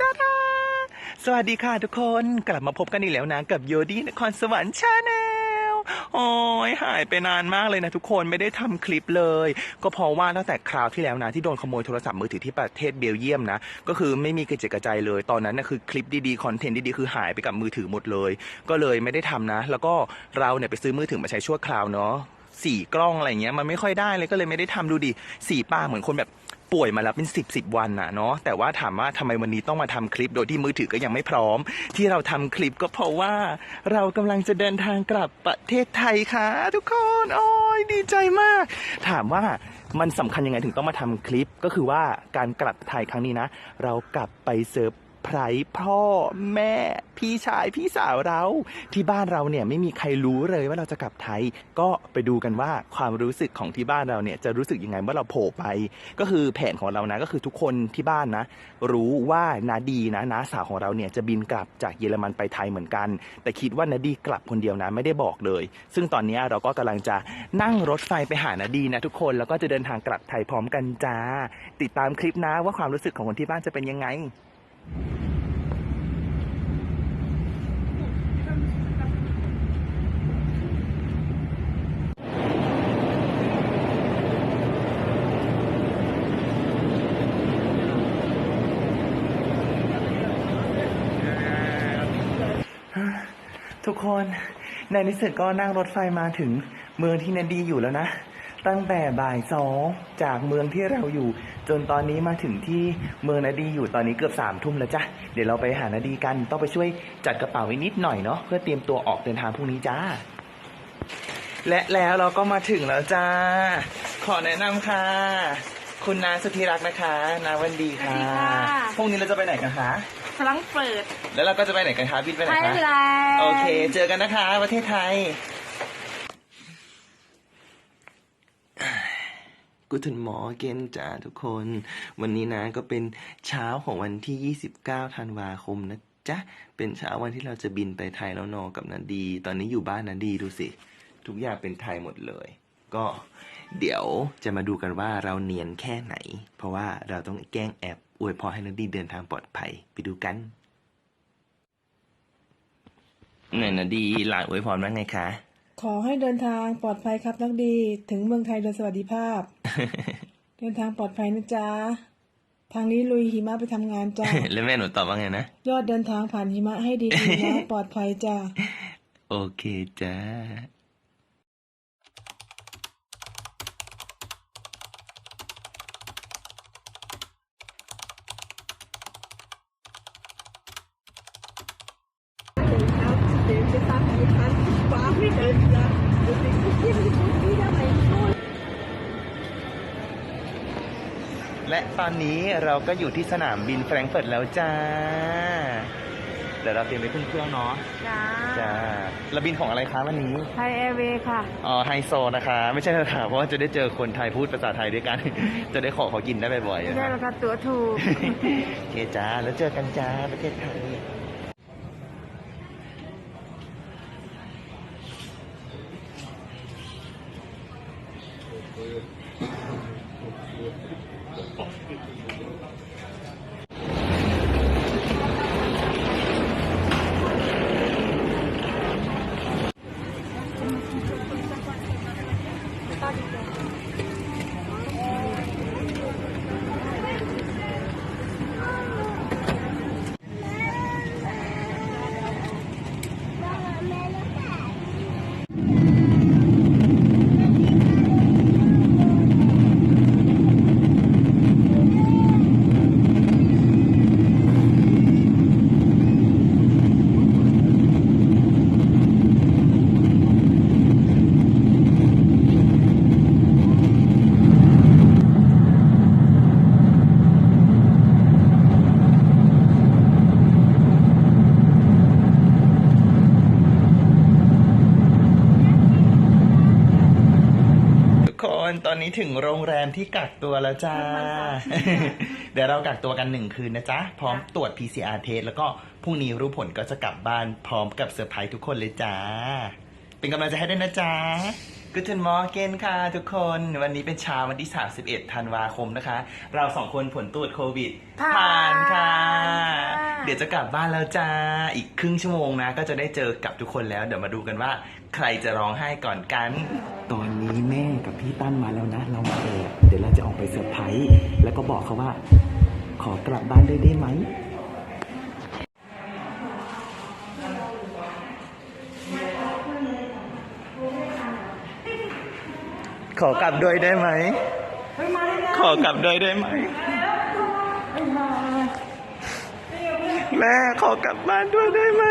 ตาดาสวัสดีค่ะทุกคนกลับมาพบกันอีกแล้วนะ กับโยดี้นครสวรรค์ชาแนลโอ้ยหายไปนานมากเลยนะทุกคนไม่ได้ทำคลิปเลย ก็เพราะว่าตั้งแต่คราวที่แล้วนะ ที่โดนขโมยโทรศัพท์มือถือที่ประเทศเบลเยียมนะ ก็คือไม่มีกระจิกระจายเลย ตอนนั้นนะคือคลิปดีๆคอนเทนต์ดีๆคือหายไปกับมือถือหมดเลย ก็เลยไม่ได้ทำนะ แล้วก็เราเนี่ยไปซื้อมือถือมาใช้ชั่วคราวเนาะสี่กล้องอะไรเงี้ยมันไม่ค่อยได้เลยก็เลยไม่ได้ทำดูดิสี่ป้าเหมือนคนแบบ ป่วยมาแล้วเป็นสิบสิบวันน่ะเนาะแต่ว่าถามว่าทำไมวันนี้ต้องมาทำคลิปโดยที่มือถือก็ยังไม่พร้อม ที่เราทำคลิปก็เพราะว่าเรากำลังจะเดินทางกลับประเทศไทยค่ะ ทุกคนโอ้ยดีใจมาก ถามว่ามันสำคัญยังไงถึงต้องมาทำคลิปก็คือว่าการกลับไทยครั้งนี้นะ เรากลับไปเซิร์ฟ ไพรพ่อแม่ พี่ชายพี่สาวเรา ที่บ้านเราเนี่ยไม่มีใครรู้เลยว่าเราจะกลับไทย ก็ไปดูกันว่าความรู้สึกของที่บ้านเราเนี่ยจะรู้สึกยังไงเมื่อเราโผล่ไป ก็คือแผนของเรานะก็คือทุกคนที่บ้านนะ รู้ว่านาดีนะน้าสาวของเราเนี่ยจะบินกลับจากเยอรมันไปไทยเหมือนกัน แต่คิดว่านาดีกลับคนเดียวนะไม่ได้บอกเลย ซึ่งตอนนี้เราก็กำลังจะนั่งรถไฟไปหานาดีนะทุกคนแล้วก็จะเดินทางกลับไทยพร้อมกันจ้าติดตามคลิปนะว่าความรู้สึกของคนที่บ้านจะเป็นยังไง ทุกคนในที่สุดก็นั่งรถไฟมาถึงเมืองที่นาดีอยู่แล้วนะ ตั้งแต่บ่ายสองจากเมืองที่เราอยู่ จนตอนนี้มาถึงที่เมืองนาดีอยู่ตอนนี้เกือบสามทุ่มแล้วจ้ะเดี๋ยวเราไปหานาดีกันต้องไปช่วยจัดกระเป๋าไว้นิดหน่อยเนาะเพื่อเตรียมตัวออกเดินทางพรุ่งนี้จ้า และแล้วเราก็มาถึงแล้วจ้า ขอแนะนำค่ะ คุณนาสุธีรักษ์นะคะ นาวันดีค่ะสวัสดีค่ะ พรุ่งนี้เราจะไปไหนกันคะฟรังก์เฟิร์ตแล้วเราก็จะไปไหนกันคะบินไปไหนไทยคะแลนด์โอเค เจอกันนะคะ ประเทศไทย กูถึงหมอเกนจ้าทุกคน วันนี้นะก็เป็นเช้าของวันที่ 29 ธันวาคมนะจ๊ะ เป็นเช้าวันที่เราจะบินไปไทยแล้วนอกับนันดี ตอนนี้อยู่บ้านนันดีดูสิ ทุกอย่างเป็นไทยหมดเลย ก็เดี๋ยวจะมาดูกันว่าเราเนียนแค่ไหน เพราะว่าเราต้องแกล้งแอบอวยพรให้นันดีเดินทางปลอดภัยไปดูกันไหนนดีหลานอวยพรว่าไงคะ ขอให้เดินทางปลอดภัยครับนักดี ถึงเมืองไทยโดยสวัสดิภาพ เดินทางปลอดภัยนะจ๊ะ ทางนี้ลุยหิมะไปทำงานจ้ะ แล้วแม่หนูตอบว่าไงนะ ยอดเดินทางผ่านหิมะให้ดีๆนะปลอดภัยจ้ะ โอเคจ้า และตอนนี้เราก็อยู่ที่สนามบินแฟรงก์เฟิร์ตแล้วจ้า เดี๋ยวเราเตรียมไปขึ้นเครื่องเนาะจ้าจ้าเราบินของอะไรคะวันนี้ไทยแอร์เวย์ค่ะอ๋อไฮโซนะคะ ไม่ใช่นะคะเพราะว่าจะได้เจอคนไทยพูดภาษาไทยด้วยกัน จะได้ขอเขากินได้บ่อยๆไม่นะใช่คะราคาตั๋วถูก โอเคจ้าแล้วเจอกันจ้าประเทศไทย ทุ ตอนนี้ถึงโรงแรมที่กักตัวแล้วจ้า เดี๋ยวเรากักตัวกันหนึ่งคืนนะจ๊ะ พร้อมตรวจ PCR test แล้วก็พรุ่งนี้รู้ผลก็จะกลับบ้านพร้อมกับเซอร์ไพรส์ทุกคนเลยจ้า เป็นกำลังใจให้ด้วยนะจ๊ะ Guten Morgen ค่ะทุกคน วันนี้เป็นเช้าวันที่ 31 ธันวาคมนะคะ เราสองคนผลตรวจโควิด ผ่านนค่ะค่ะ เดี๋ยวจะกลับบ้านแล้วจ้า อีกครึ่งชั่วโมงนะ ก็จะได้เจอกับทุกคนแล้ว เดี๋ยวมาดูกันว่า ใครจะร้องไห้ก่อนกันตอ นี้แม่กับพี่ตั้นมาแล้วนะ เรามาเองเดี๋ยวเราจะออกไปเซอร์ไพรส์แล้วก็บอกเขาว่า ขอกลับบ้านด้วยได้ไหมขอกลับด้วยได้ไหม ขอกลับด้วยได้ไหม แม่ขอกลับบ้านด้วยได้ไหม